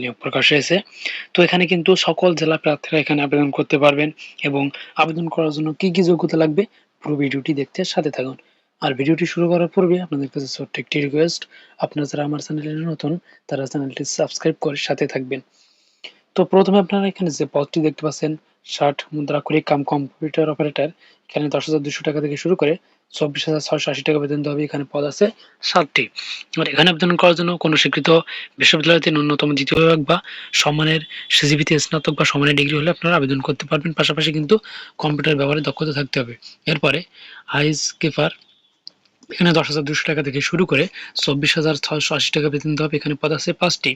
নিয়োগ প্রকাশ হয়েছে। তো এখানে কিন্তু সকল জেলা প্রার্থীরা এখানে আবেদন করতে পারবেন এবং আবেদন করার জন্য কি কি যোগ্যতা লাগবে পুরো ভিডিওটি দেখতে সাথে থাকুন। আর ভিডিওটি শুরু করার পূর্বে আপনাদের কাছে ছোট্ট একটি রিকোয়েস্ট আপনারা যারা আমার চ্যানেলে নতুন, তারা চ্যানেলটি সাবস্ক্রাইব করে সাথে থাকবেন। তো প্রথমে আপনারা এখানে যে পদটি দেখতে পাচ্ছেন ষাট মুদ্রা করে কাম কম্পিউটার অপারেটর, এখানে দশ হাজার দুশো টাকা থেকে শুরু করে চব্বিশ হাজার ছয়শো আশি টাকা বেতন হবে এখানে পদ আছে সাতটি আর এখানে আবেদন করার জন্য কোনো স্বীকৃত বিশ্ববিদ্যালয়তে ন্যূনতম দ্বিতীয় বিভাগ বা সম্মানের সিজিবিতে স্নাতক বা সম্মানের ডিগ্রি হলে আপনারা আবেদন করতে পারবেন। পাশাপাশি কিন্তু কম্পিউটার ব্যবহারে দক্ষতা থাকতে হবে। এরপরে আইস কিপার এখানে দশ হাজার দুশো টাকা থেকে শুরু করে চব্বিশ হাজার ছশো আশি টাকা বেতন দেওয়া হবে। এখানে পদ আছে পাঁচটি।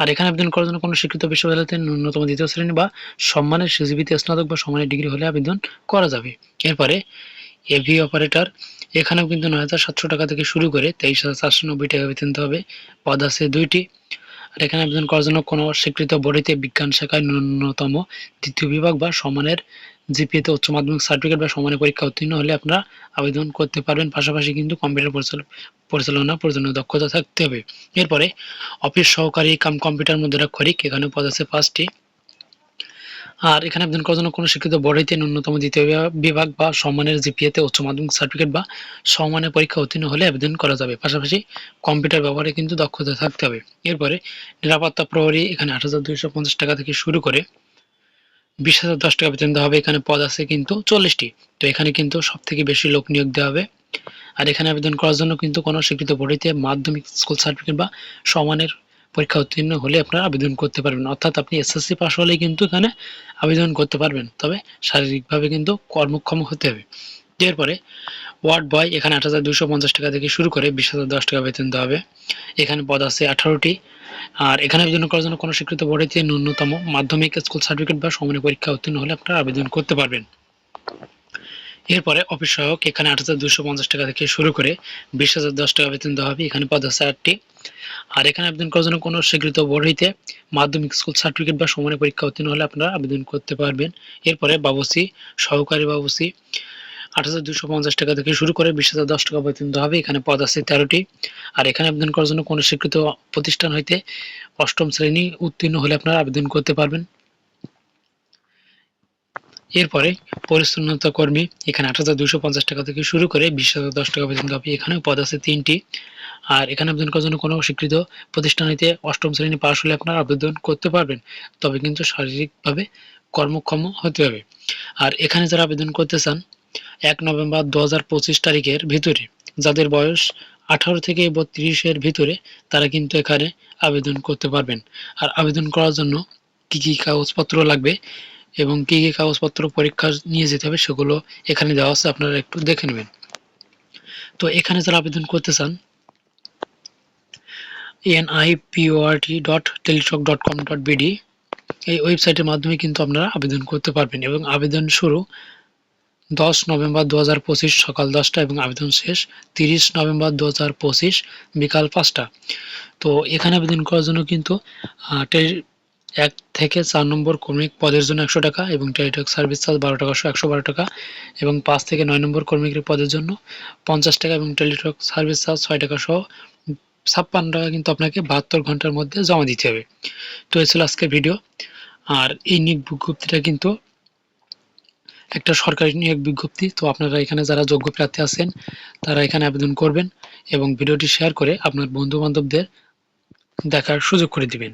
আর এখানে আবেদন করার জন্য কোনো স্বীকৃত বিশ্ববিদ্যালয়তে ন্যূনতম দ্বিতীয় শ্রেণি বা সম্মানের সিজিবিতে স্নাতক বা সম্মানের ডিগ্রি হলে আবেদন করা যাবে। এরপরে এভি অপারেটর এখানেও কিন্তু নয় হাজার সাতশো টাকা থেকে শুরু করে তেইশ হাজার চারশো নব্বই টাকা বেতন হবে। পদ আছে দুইটি। আর এখানে আবেদন করার জন্য কোনো স্বীকৃত বডিতে বিজ্ঞান শাখায় ন্যূনতম দ্বিতীয় বিভাগ বা সমানের জিপিএতে উচ্চ মাধ্যমিক সার্টিফিকেট বা সমানের পরীক্ষা উত্তীর্ণ হলে আপনারা আবেদন করতে পারবেন। পাশাপাশি কিন্তু কম্পিউটার পরিচালনা পরিচালনা দক্ষতা থাকতে হবে। এরপরে অফিস সহকারী কাম কম্পিউটার মধ্যে মুদ্রাক্ষরিক এখানে পদ আছে পাঁচটি। আর এখানে আবেদন করার জন্য কোনো শিক্ষিত বডিতে ন্যূনতম দ্বিতীয় বিভাগ বা সম্মানের জিপিএতে উচ্চ মাধ্যমিক সার্টিফিকেট বা সম্মানের পরীক্ষা উত্তীর্ণ হলে আবেদন করা যাবে। পাশাপাশি কম্পিউটার ব্যবহারে কিন্তু দক্ষতা থাকতে হবে। এরপরে নিরাপত্তা প্রহরী এখানে আট হাজার দুইশো পঞ্চাশ টাকা থেকে শুরু করে বিশ হাজার দশ টাকা দেওয়া হবে। এখানে পদ আছে কিন্তু চল্লিশটি। তো এখানে কিন্তু সব থেকে বেশি লোক নিয়োগ দেওয়া হবে। আর এখানে আবেদন করার জন্য কিন্তু কোনো স্বীকৃত বডিতে মাধ্যমিক স্কুল সার্টিফিকেট বা সমানের পরীক্ষা উত্তীর্ণ হলে আপনারা আবেদন করতে পারবেন। অর্থাৎ আপনি এসএসসি পাস হলে কিন্তু এখানে আবেদন করতে পারবেন। তবে শারীরিকভাবে কিন্তু কর্মক্ষম হতে হবে। এরপরে ওয়ার্ড বয় এখানে আট হাজার দুশো পঞ্চাশ টাকা থেকে শুরু করে বিশ হাজার দশ টাকা বেতন দেওয়া হবে। এখানে পদ আছে আঠারোটি। আর এখানে আবেদন করার জন্য কোনো স্বীকৃত বোর্ডেতে ন্যূনতম মাধ্যমিক স্কুল সার্টিফিকেট বা সমানের পরীক্ষা উত্তীর্ণ হলে আপনারা আবেদন করতে পারবেন। এরপরে অফিস সহায়ক এখানে আট হাজার দুশো পঞ্চাশ টাকা থেকে শুরু করে বিশ হাজার দশ টাকা বেতন দেওয়া হবে। এখানে পদ আছে আটটি। আর এখানে আবেদন করার জন্য কোনো স্বীকৃত বোর্ড হইতে মাধ্যমিক স্কুল সার্টিফিকেট বা সমানের পরীক্ষা উত্তীর্ণ হলে আপনারা আবেদন করতে পারবেন। এরপরে বাবুসি, সহকারী বাবুসি, আট হাজার দুশো পঞ্চাশ টাকা থেকে শুরু করে বিশ হাজার দশ টাকা দেওয়া হবে। এখানে পদ আছে তেরোটি। আর এখানে আবেদন করার জন্য কোনো স্বীকৃত প্রতিষ্ঠান হইতে অষ্টম শ্রেণি উত্তীর্ণ হলে আপনারা আবেদন করতে পারবেন। এরপরে পরিচ্ছন্নতা কর্মী এখানে আট হাজার দুশো পঞ্চাশ টাকা থেকে শুরু করে বিশ হাজার দশ টাকা বেতন পাবে এখানে পদ আছে তিনটি। আর এখানে আবেদন করার জন্য কোনো স্বীকৃত প্রতিষ্ঠান হইতে অষ্টম শ্রেণি পাশ হলে আপনারা আবেদন করতে পারবেন। তবে কিন্তু শারীরিকভাবে কর্মক্ষম হতে হবে। আর এখানে যারা আবেদন করতে চান, এক নভেম্বর দু হাজার পঁচিশ তারিখের ভিতরে, যাদের বয়স আঠারো থেকে বত্রিশের ভিতরে, তারা কিন্তু এখানে আবেদন করতে পারবেন। আর আবেদন করার জন্য কি কি কাগজপত্র লাগবে? এবং কি কি কাগজপত্র পরীক্ষা নিয়ে যেতে হবে সেগুলো এখানে দেওয়া আছে, আপনারা একটু দেখে নেবেন। তো এখানে যারা আবেদন করতে চান NIPORT dot Teletalk dot com dot BD এই ওয়েবসাইটের মাধ্যমে কিন্তু আপনারা আবেদন করতে পারবেন এবং আবেদন শুরু দশ নভেম্বর দু হাজার পঁচিশ সকাল দশটা এবং আবেদন শেষ তিরিশ নভেম্বর দু হাজার পঁচিশ বিকাল পাঁচটা। তো এখানে আবেদন করার জন্য কিন্তু এক থেকে চার নম্বর কর্মিক পদের জন্য একশো টাকা এবং টেলিটক সার্ভিস চার্জ বারো টাকা, একশো বারো টাকা এবং পাঁচ থেকে নয় নম্বর কর্মিকের পদের জন্য পঞ্চাশ টাকা এবং টেলিটক সার্ভিস চার্জ ছয় টাকা সহ ছাপ্পান্ন টাকা কিন্তু আপনাকে বাহাত্তর ঘণ্টার মধ্যে জমা দিতে হবে। তো এই ছিল আজকের ভিডিও। আর এই নিয়োগ বিজ্ঞপ্তিটা কিন্তু একটা সরকারি নিয়োগ বিজ্ঞপ্তি। তো আপনারা এখানে যারা যোগ্য প্রার্থী আছেন, তারা এখানে আবেদন করবেন এবং ভিডিওটি শেয়ার করে আপনার বন্ধু বান্ধবদের দেখার সুযোগ করে দিবেন।